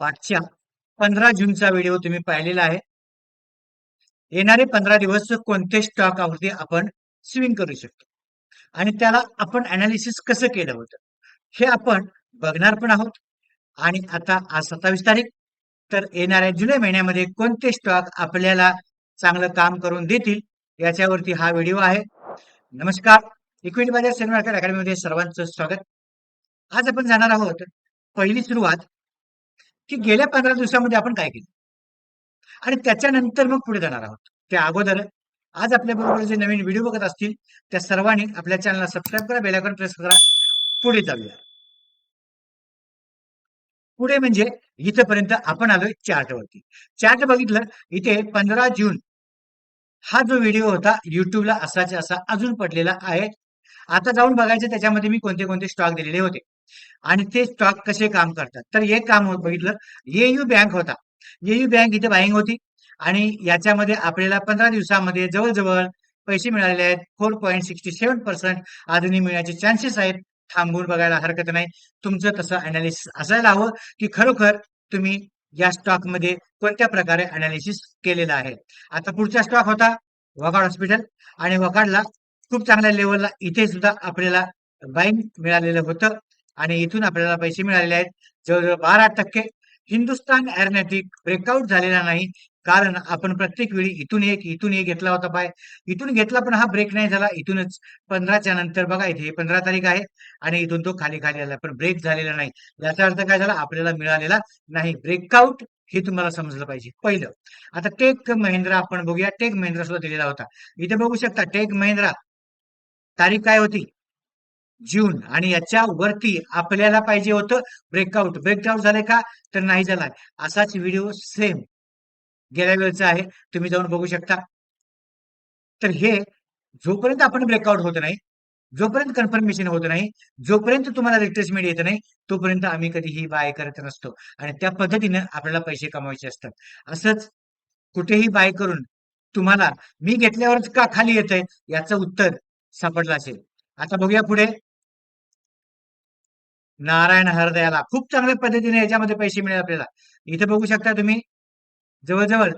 मागच्या पंधरा जूनचा व्हिडिओ तुम्ही पाहिलेला आहे. येणारे पंधरा दिवस कोणते स्टॉक आवरती आपण स्विंग करू शकतो. आणि त्याला आपण अनालिसिस कसं केलं होतं हे आपण बघणार पण आहोत. आणि आता आज सत्तावीस तारीख तर येणाऱ्या जुलै महिन्यामध्ये कोणते स्टॉक आपल्याला चांगलं काम करून देतील याच्यावरती हा व्हिडिओ आहे. नमस्कार इक्विटी बाजार शेअर मार्केट अकॅडमीमध्ये सर्वांचं स्वागत. आज आपण जाणार आहोत पहिली सुरुवात की गेल्या पंधरा दिवसामध्ये आपण काय केलं? आणि त्याच्यानंतर मग पुढे जाणार आहोत. त्या अगोदर आज आपल्या बरोबर जे नवीन व्हिडिओ बघत असतील त्या सर्वांनी आपल्या चॅनलला सबस्क्राईब करा बेलायकॉन प्रेस करा. पुढे जाऊया. पुढे म्हणजे इथपर्यंत आपण आलोय चार्ट वरती. चार्ट बघितलं इथे पंधरा जून हा जो व्हिडिओ होता युट्यूबला असाच असा अजून पडलेला आहे. आता जाऊन बघायचं त्याच्यामध्ये मी कोणते कोणते स्टॉक दिलेले होते. आणि ते स्टॉक कसे काम करतात? तर एक काम बघितलं येयू बँक होता. येयू बँक इथे बाईंग होती आणि याच्यामध्ये आपल्याला पंधरा दिवसामध्ये जवळजवळ पैसे मिळालेले आहेत. Four point sixty seven percent अजूनही मिळण्याचे चान्सेस आहेत. थांबून बघायला हरकत नाही. तुमचं तसं अनालिसिस असायला हवं की खरोखर तुम्ही या स्टॉकमध्ये कोणत्या प्रकारे अनालिसिस केलेलं आहे. आता पुढचा स्टॉक होता वकाड हॉस्पिटल आणि वकाडला खूप चांगल्या लेवलला इथे सुद्धा आपल्याला बाईंग मिळालेलं होतं. आणि इथून आपल्याला पैसे मिळालेले आहेत. जवळजवळ बारा टक्के. हिंदुस्तान एअरनॅटिक ब्रेकआउट झालेला नाही. कारण आपण प्रत्येक वेळी इथून एक इथून एक घेतला होता पाय. इथून घेतला पण हा ब्रेक नाही झाला. इथूनच पंधराच्या नंतर बघा इथे पंधरा तारीख आहे आणि इथून तो खाली खाली आला. पण ब्रेक झालेला नाही. याचा अर्थ काय झाला? आपल्याला मिळालेला नाही. ब्रेकआउट हे तुम्हाला समजलं पाहिजे. पहिलं. आता टेक महिंद्रा आपण बघूया. टेक महिंद्रा सुद्धा दिलेला होता. इथे बघू शकता टेक महिंद्रा तारीख काय होती? जून आणि याच्या वरती आपल्याला पाहिजे होतं ब्रेकआउट ब्रेकआउट झाले का? तर नाही झाला असाच व्हिडिओ सेम गेल्या वेळचा आहे. तुम्ही जाऊन बघू शकता. तर हे जोपर्यंत आपण ब्रेकआउट होत नाही जोपर्यंत कन्फर्मेशन होत नाही जोपर्यंत तुम्हाला रिट्रेसमेंट येत नाही तोपर्यंत आम्ही कधीही बाय करत नसतो. आणि त्या पद्धतीनं आपल्याला पैसे कमवायचे असतात. असंच कुठेही बाय करून तुम्हाला मी घेतल्यावरच का खाली येत आहे याचं उत्तर सापडलं असेल. आता बघूया पुढे. नारायण हृदयाला. खूप चांगल्या पद्धतीने याच्यामध्ये पैसे मिळेल आपल्याला. इथे बघू शकता तुम्ही जवळजवळ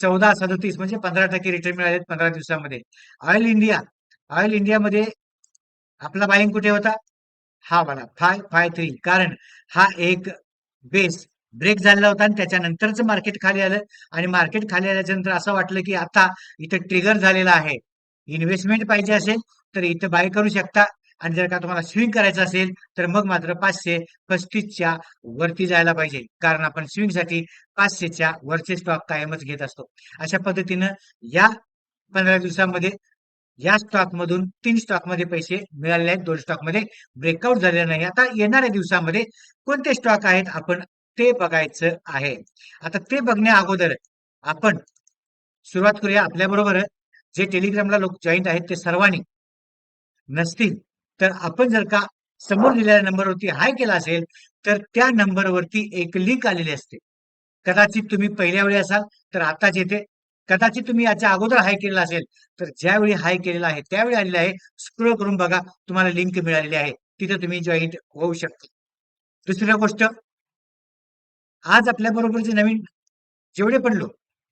चौदा सदतीस म्हणजे पंधरा टक्के रिटर्न मिळाले पंधरा दिवसामध्ये. ऑइल इंडिया ऑइल इंडियामध्ये आपला बाईंग कुठे होता? हा वाला फाय फाय थ्री कारण हा एक बेस ब्रेक झालेला होता आणि त्याच्यानंतरच मार्केट खाली आलं. आणि मार्केट खाली आल्याच्यानंतर असं वाटलं की आता इथं ट्रिगर झालेला आहे. इन्व्हेस्टमेंट पाहिजे असेल तर इथं बाय करू शकता. आणि जर का तुम्हाला स्विंग करायचं असेल तर मग मात्र पाचशे पस्तीसच्या वरती जायला पाहिजे. कारण आपण स्विंगसाठी पाचशेच्या वरचे स्टॉक कायमच घेत असतो. अशा पद्धतीनं या पंधरा दिवसामध्ये या स्टॉक मधून तीन स्टॉकमध्ये पैसे मिळालेले आहेत. दोन स्टॉकमध्ये ब्रेकआउट झाले नाही. आता येणाऱ्या दिवसामध्ये कोणते स्टॉक आहेत आपण ते बघायचं आहे. आता ते बघण्या अगोदर आपण सुरुवात करूया आपल्याबरोबर. जे टेलिग्रामला लोक जॉईंट आहेत ते सर्वांनी नसतील तर आपण जर का समोर दिलेल्या नंबरवरती हाय केला असेल तर त्या नंबरवरती एक लिंक आलेली असते. कदाचित तुम्ही पहिल्या वेळी असाल तर आताच येते. कदाचित तुम्ही याच्या अगोदर हाय केलेला असेल तर ज्यावेळी हाय केलेला आहे त्यावेळी आलेला आहे स्क्रोल करून बघा तुम्हाला लिंक मिळालेली आहे. तिथे तुम्ही जॉईन होऊ शकता. दुसरी गोष्ट आज आपल्या बरोबर जे नवीन जेवढे पण लोक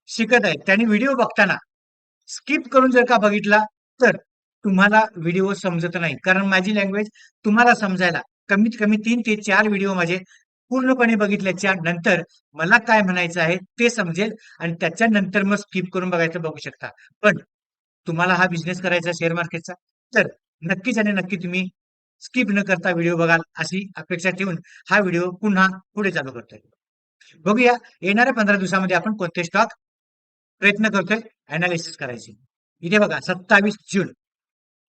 शिकत आहेत त्यांनी व्हिडिओ बघताना स्किप करून जर का बघितला तर तुम्हाला व्हिडिओ समजत नाही. कारण माझी लँग्वेज तुम्हाला समजायला कमीत कमी तीन ते चार व्हिडिओ माझे पूर्णपणे बघितल्याच्या नंतर मला काय म्हणायचं आहे ते समजेल आणि त्याच्यानंतर मग स्किप करून बघायचं बघू शकता. पण तुम्हाला हा बिझनेस करायचा शेअर मार्केटचा तर नक्कीच आणि नक्की तुम्ही स्किप न करता व्हिडिओ बघाल अशी अपेक्षा ठेवून हा व्हिडिओ पुन्हा पुढे चालू करतोय. बघूया येणाऱ्या पंधरा दिवसामध्ये आपण कोणते स्टॉक प्रयत्न करतोय अनालिसिस करायची. इथे बघा सत्तावीस जून.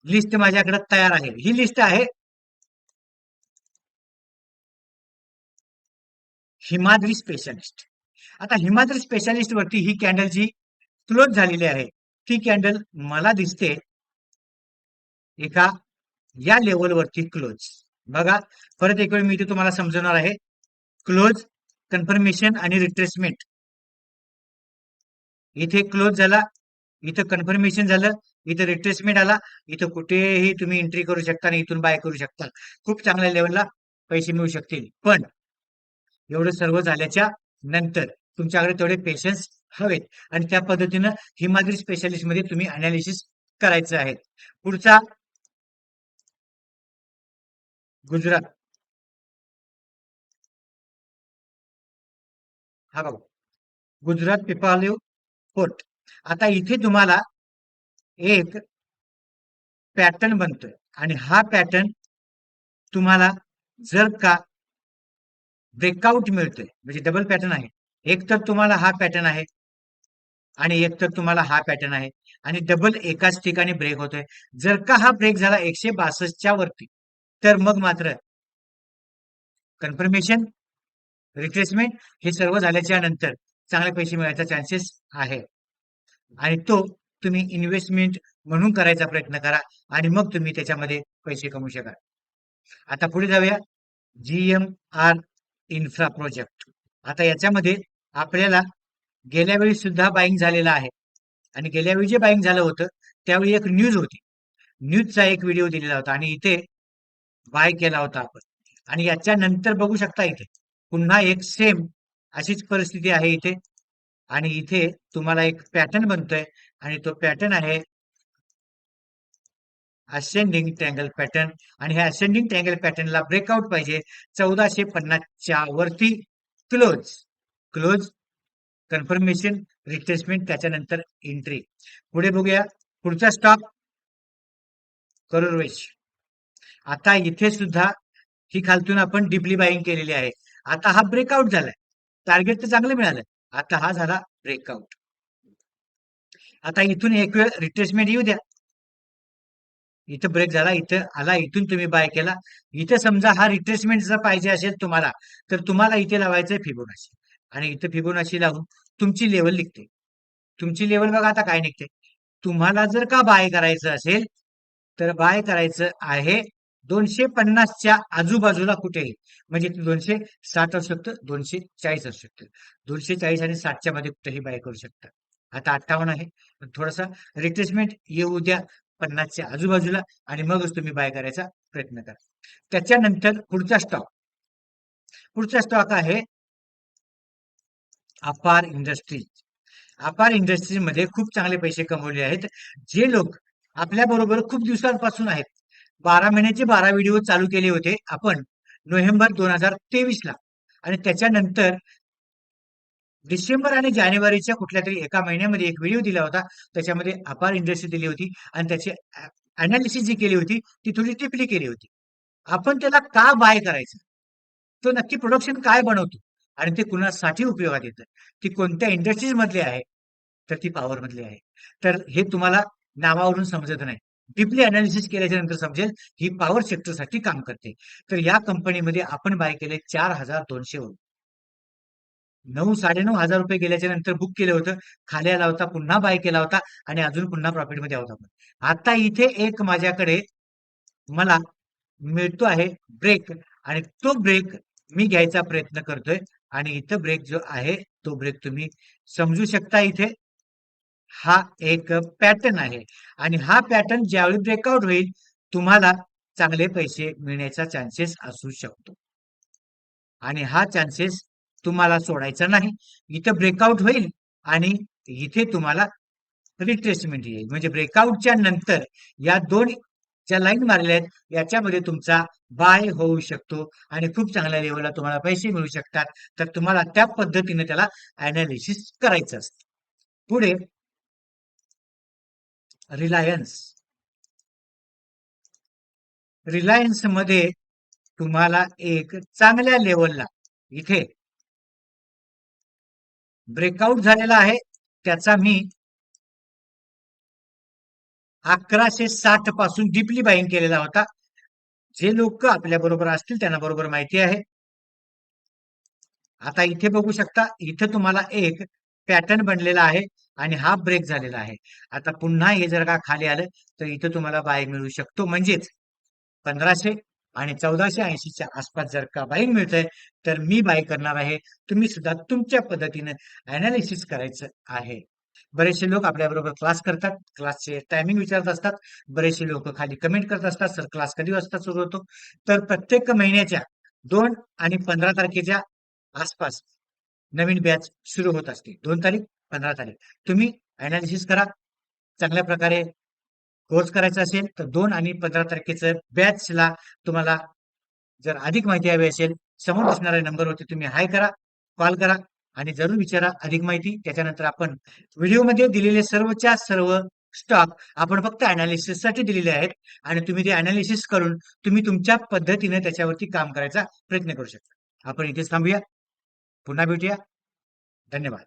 लिस्ट माझ्याकडे तयार आहे. ही लिस्ट आहे हिमाद्री स्पेशलिस्ट आता हिमाद्री स्पेशलिस्ट वरती ही कॅन्डल जी क्लोज झालेली आहे ती कॅन्डल मला दिसते एका या लेवलवरती क्लोज बघा परत एक वेळ मी इथे तुम्हाला समजवणार आहे. क्लोज कन्फर्मेशन आणि रिट्रेसमेंट इथे क्लोज झाला इथं कन्फर्मेशन झालं इथं रिट्रेसमेंट आला इथं कुठेही तुम्ही एंट्री करू शकता आणि इथून बाय करू शकता. खूप चांगल्या लेवलला पैसे मिळू शकतील. पण एवढं सर्व झाल्याच्यानंतर तुमच्याकडे तेवढे पेशन्स हवेत. आणि त्या पद्धतीनं हिमाद्री स्पेशालिस्टमध्ये तुम्ही अनालिसिस करायचं आहे. पुढचा गुजरात. हा बघा. गुजरात पिपालिव पोर्ट आता इथे तुम्हाला एक पॅटर्न बनतोय. आणि हा पॅटर्न तुम्हाला जर का ब्रेकआउट मिळतोय म्हणजे डबल पॅटर्न आहे. एक तर तुम्हाला हा पॅटर्न आहे आणि एक तर तुम्हाला हा पॅटर्न आहे. आणि डबल एकाच ठिकाणी ब्रेक होतोय. जर का हा ब्रेक झाला एकशे बासष्टच्या वरती तर मग मात्र कन्फर्मेशन रिप्लेसमेंट हे सर्व झाल्याच्यानंतर चांगले पैसे मिळायचा चान्सेस आहे. आणि तो तुम्ही इन्व्हेस्टमेंट म्हणून करायचा प्रयत्न करा आणि मग तुम्ही त्याच्यामध्ये पैसे कमवू शकाल. आता पुढे जाऊया. जीएम आर इन्फ्रा प्रोजेक्ट आता याच्यामध्ये आपल्याला गेल्या वेळी सुद्धा बाईंग झालेलं आहे. आणि गेल्या वेळी जे बाईंग झालं होतं त्यावेळी एक न्यूज होती. न्यूजचा एक व्हिडिओ दिलेला होता आणि इथे बाय केला होता आपण. आणि याच्या नंतर बघू शकता इथे. पुन्हा एक सेम अशीच परिस्थिती आहे इथे. आणि इथे तुम्हाला एक पॅटर्न बनतोय आणि तो पॅटर्न आहे असेंडिंग ट्रँगल पॅटर्न आणि ह्या असेंडिंग ट्रँगल पॅटर्नला ब्रेकआउट पाहिजे. चौदाशे पन्नासच्या वरती क्लोज क्लोज कन्फर्मेशन रिप्लेसमेंट त्याच्यानंतर एंट्री पुढे बघूया. पुढचा स्टॉक करोरवेश आता इथे सुद्धा ही खालतून आपण डीपली बाईंग केलेली आहे. आता हा ब्रेकआउट झालाय. टार्गेट तर चांगलं मिळालं. आता हा झाला ब्रेकआउट आता इथून एक वेळ रिट्रेसमेंट येऊ द्या. इथं ब्रेक झाला इथं आला इथून तुम्ही बाय केला. इथं समजा हा रिट्रेसमेंट जर पाहिजे असेल तुम्हाला तर तुम्हाला इथे लावायचंय फिबोनाची आणि इथं फिबोनाची लावून तुमची लेवल निघते. तुमची लेवल बघा आता काय निघते. तुम्हाला जर का बाय करायचं असेल तर बाय करायचं आहे दोनशे पन्नासच्या आजूबाजूला कुठेही म्हणजे दोनशे साठ असू शकतं दोनशे चाळीस असू शकतं. दोनशे चाळीस आणि साठच्या मध्ये कुठेही बाय करू शकता. आता अठ्ठावन्न आहे. पण थोडासा रिप्लेसमेंट येऊ द्या पन्नासच्या आजूबाजूला आणि मगच तुम्ही बाय करायचा प्रयत्न करा. त्याच्यानंतर पुढचा स्टॉक पुढचा स्टॉक आहे अपार इंडस्ट्रीज अपार इंडस्ट्रीजमध्ये खूप चांगले पैसे कमवले आहेत. जे लोक आपल्या बरोबर खूप दिवसांपासून आहेत बारा महिन्याचे बारा व्हिडिओ चालू केले होते आपण नोव्हेंबर दोन हजार तेवीस ला. आणि त्याच्यानंतर डिसेंबर आणि जानेवारीच्या कुठल्या तरी एका महिन्यामध्ये एक व्हिडिओ दिला होता. त्याच्यामध्ये अपार इंडस्ट्री दिली होती आणि त्याची अनालिसिस जी केली होती ती थोडी टिपली केली होती. आपण त्याला का बाय करायचं? तो नक्की प्रोडक्शन काय बनवतो? आणि ते कुणासाठी उपयोगात येतं? ती कोणत्या इंडस्ट्रीज मधली आहे? तर ती पॉवर मधली आहे. तर हे तुम्हाला नावावरून समजत नाही. डीपली अनालिसिस केल्याच्यानंतर समजेल ही पॉवर सेक्टरसाठी काम करते. तर या कंपनीमध्ये आपण बाय केले चार हजार दोनशे नऊ साडेनऊ हजार रुपये गेल्याच्यानंतर बुक केलं होतं खाली आला होता पुन्हा बाय केला होता आणि अजून पुन्हा प्रॉफिटमध्ये आहोत आपण. आता इथे एक माझ्याकडे मला मिळतो आहे ब्रेक आणि तो ब्रेक मी घ्यायचा प्रयत्न करतोय आणि इथं ब्रेक जो आहे तो ब्रेक तुम्ही समजू शकता इथे. हा एक पॅटर्न आहे. आणि हा पॅटर्न ज्यावेळी ब्रेकआउट होईल तुम्हाला चांगले पैसे मिळण्याचा चान्सेस असू शकतो. आणि हा चान्सेस तुम्हाला सोडायचा नाही. इथं ब्रेकआउट होईल आणि इथे तुम्हाला रिट्रेसमेंट येईल. म्हणजे ब्रेकआउटच्या नंतर या दोन ज्या लाईन मारल्या आहेत याच्यामध्ये तुमचा बाय होऊ शकतो आणि खूप चांगल्या लेवलला तुम्हाला पैसे मिळू शकतात. तर तुम्हाला त्या पद्धतीने त्याला अनालिसिस करायचं असतं. पुढे रिलायन्स. रिलायन्समध्ये तुम्हाला एक चांगल्या लेवलला इथे ब्रेकआउट झालेला आहे. त्याचा मी अकराशे साठपासून डीपली बाईंग केलेला होता. जे लोक आपल्या बरोबर असतील त्यांना बरोबर माहिती आहे. आता इथे बघू शकता इथे तुम्हाला एक पॅटर्न बनलेला आहे. आणि हा ब्रेक झालेला आहे. आता पुन्हा हे जर का खाली आलं तर इथं तुम्हाला बाय मिळू शकतो. म्हणजेच पंधराशे आणि चौदाशे ऐंशीच्या आसपास जर का बाईंग मिळतंय तर मी बाय करणार आहे. तुम्ही सुद्धा तुमच्या पद्धतीने अनालिसिस करायचं आहे. बरेचसे लोक आपल्याबरोबर क्लास करतात. क्लासचे टायमिंग विचारत असतात. बरेचसे लोक खाली कमेंट करत असतात. सर क्लास कधी वाजता सुरू होतो? तर प्रत्येक महिन्याच्या दोन आणि पंधरा तारखेच्या आसपास नवीन बॅच सुरू होत असते. दोन तारीख पंधरा तारीख. तुम्ही अनालिसिस करा. चांगल्या प्रकारे कोर्स करायचा असेल तर दोन आणि पंधरा तारखेचं बॅचला तुम्हाला जर अधिक माहिती हवी असेल समोर दिसणाऱ्या नंबरवरती तुम्ही हाय करा कॉल करा आणि जरूर विचारा अधिक माहिती. त्याच्यानंतर आपण व्हिडिओमध्ये दिलेले सर्वच्या सर्व स्टॉक आपण फक्त अनालिसिससाठी दिलेले आहेत आणि तुम्ही ते अनालिसिस करून तुम्ही तुमच्या पद्धतीने त्याच्यावरती काम करायचा प्रयत्न करू शकता. आपण इथेच थांबूया. पुन्हा भेटूया. धन्यवाद.